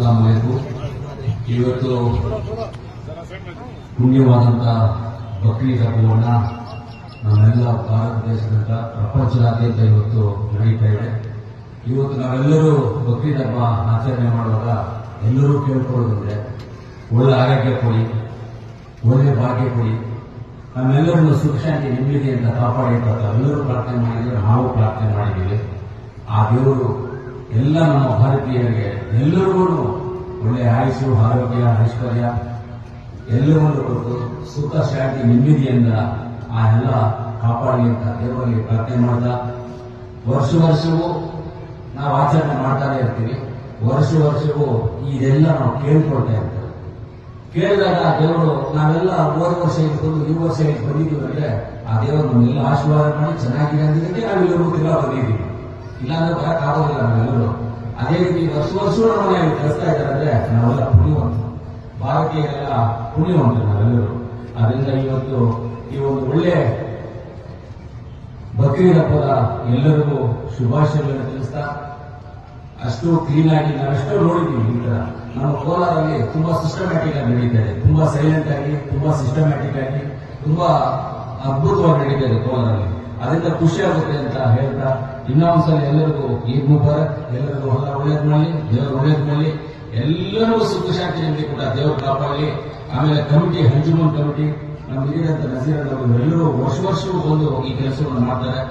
ಅಸ್ಲಾಂ ವಲೈಕು ಇವತ್ತು ಪುಣ್ಯವಾದಂಥ ಬಕ್ರೀದ್ ಹಬ್ಬವನ್ನು ನಮ್ಮೆಲ್ಲ ಭಾರತ ದೇಶದಂತ ಪ್ರಪಂಚದಾದ್ಯಂತ ಇವತ್ತು ನಡೀತಾ ಇದೆ. ಇವತ್ತು ನಾವೆಲ್ಲರೂ ಬಕ್ರೀದ್ ಹಬ್ಬ ಆಚರಣೆ ಮಾಡುವಾಗ ಎಲ್ಲರೂ ಕೇಳ್ಕೊಳ್ಳೋದಂದ್ರೆ ಒಳ್ಳೆ ಆರೋಗ್ಯ ಕೊಡಿ, ಒಳ್ಳೆ ಭಾಗ್ಯ ಕೊಡಿ. ನಮ್ಮೆಲ್ಲರನ್ನು ಸುಖ ಶಾಂತಿ ನೆಮ್ಮದಿಯಿಂದ ಕಾಪಾಡಿ ಎಲ್ಲರೂ ಪ್ರಾರ್ಥನೆ ಮಾಡಿದ್ರೆ ನಾವು ಪ್ರಾರ್ಥನೆ ಮಾಡಿದ್ದೀವಿ. ಆ ದೇವರು ಎಲ್ಲ ನಮ್ಮ ಭಾರತೀಯರಿಗೆ, ಎಲ್ಲರಿಗೂ ಒಳ್ಳೆ ಆಯುಷು ಆರೋಗ್ಯ, ಐಶ್ವರ್ಯ ಎಲ್ಲವನ್ನು ಕೊಟ್ಟು ಸುಖ, ಶಾಂತಿ, ನೆಮ್ಮದಿಯಿಂದ ಆ ಎಲ್ಲ ಕಾಪಾಡಲಿ ಅಂತ ದೇವರಲ್ಲಿ ಪ್ರಾರ್ಥನೆ ಮಾಡ್ತಾ, ವರ್ಷ ವರ್ಷವೂ ನಾವು ಆಚರಣೆ ಮಾಡ್ತಾನೆ ಇರ್ತೀವಿ. ವರ್ಷ ವರ್ಷವೂ ಇದೆಲ್ಲ ನಾವು ಕೇಳ್ಕೊಳ್ತಾ ಇರ್ತೇವೆ. ಕೇಳಿದಾಗ ದೇವರು, ನಾವೆಲ್ಲ ಹೋದ ವರ್ಷ ಇಟ್ಕೊಂಡು ಈ ವರ್ಷ ಇಟ್ಟು ಬಂದಿದ್ದೀವಿ ಅಂದ್ರೆ ಆ ದೇವರು ನಮ್ಮೆಲ್ಲ ಆಶೀರ್ವಾದ ಮಾಡಿ ಚೆನ್ನಾಗಿದೆ ಅಂತ ನಾವೆಲ್ಲರೂ ತಿರ್ಗಾ ಬಂದಿದ್ದೀವಿ ಇಲ್ಲಾಂದ್ರೆ ಬರಕ್ ಆಗೋದಿಲ್ಲ ನಾವೆಲ್ಲರೂ ಅದೇ ರೀತಿ ವರ್ಷ ವರ್ಷ ನಮ್ಮನ್ನ ಕಳಿಸ್ತಾ ಇದ್ದಾರೆ ಅಂದ್ರೆ ನಾವೆಲ್ಲ ಪುಣ್ಯವಂತರು. ಭಾರತೀಯರೆಲ್ಲ ಪುಣ್ಯವಂತರು ನಾವೆಲ್ಲರೂ ಅದರಿಂದ ಇವತ್ತು ಈ ಒಂದು ಒಳ್ಳೆ ಬಕ್ರೀದ್ ಹಬ್ಬದ ಎಲ್ಲರಿಗೂ ಶುಭಾಶಯಗಳನ್ನು ತಿಳಿಸ್ತಾ, ಅಷ್ಟು ಕ್ಲೀನ್ ಆಗಿ ನಾವೆಷ್ಟೋ ನೋಡಿದ್ದೀವಿ ಈ ತರ ನಮ್ಮ ಕೋಲಾರಲ್ಲಿ ತುಂಬಾ ಸಿಸ್ಟಮ್ಯಾಟಿಕ್ ಆಗಿ ನಡೀತಾ ಇದೆ. ತುಂಬಾ ಸೈಲೆಂಟ್ ಆಗಿ, ತುಂಬಾ ಸಿಸ್ಟಮ್ಯಾಟಿಕ್ ಆಗಿ, ತುಂಬಾ ಅದ್ಭುತವಾಗಿ ನಡೀತಾ ಇದೆ ಕೋಲಾರಲ್ಲಿ ಅದರಿಂದ ಖುಷಿ ಆಗುತ್ತೆ ಅಂತ ಹೇಳ್ತಾ ಇನ್ನೊಂದ್ಸಲ ಎಲ್ಲರಿಗೂ ಈದ್ ಮುಬಾರಕ್, ಎಲ್ಲರಿಗೂ ಹೊಲ ಒಳ್ಳೇದ್ ಮಾಡಲಿ ದೇವರು ಒಳ್ಳೇದ್ ಮಾಡಲಿ ಎಲ್ಲರಿಗೂ ಸುಖ ಶಾಂತಿ ಕೂಡ ದೇವರು ಕಾಪಾಡಲಿ. ಆಮೇಲೆ ಕಮಿಟಿ ಹಂಜುಮನ್ ಕಮಿಟಿ ನಮ್ಮ ಹಿರಿಯರಂತ ನಜೀರ್ ಎಲ್ಲರೂ ವರ್ಷ ವರ್ಷವೂ ಬಂದು ಈ ಕೆಲಸವನ್ನು ಮಾಡ್ತಾರೆ.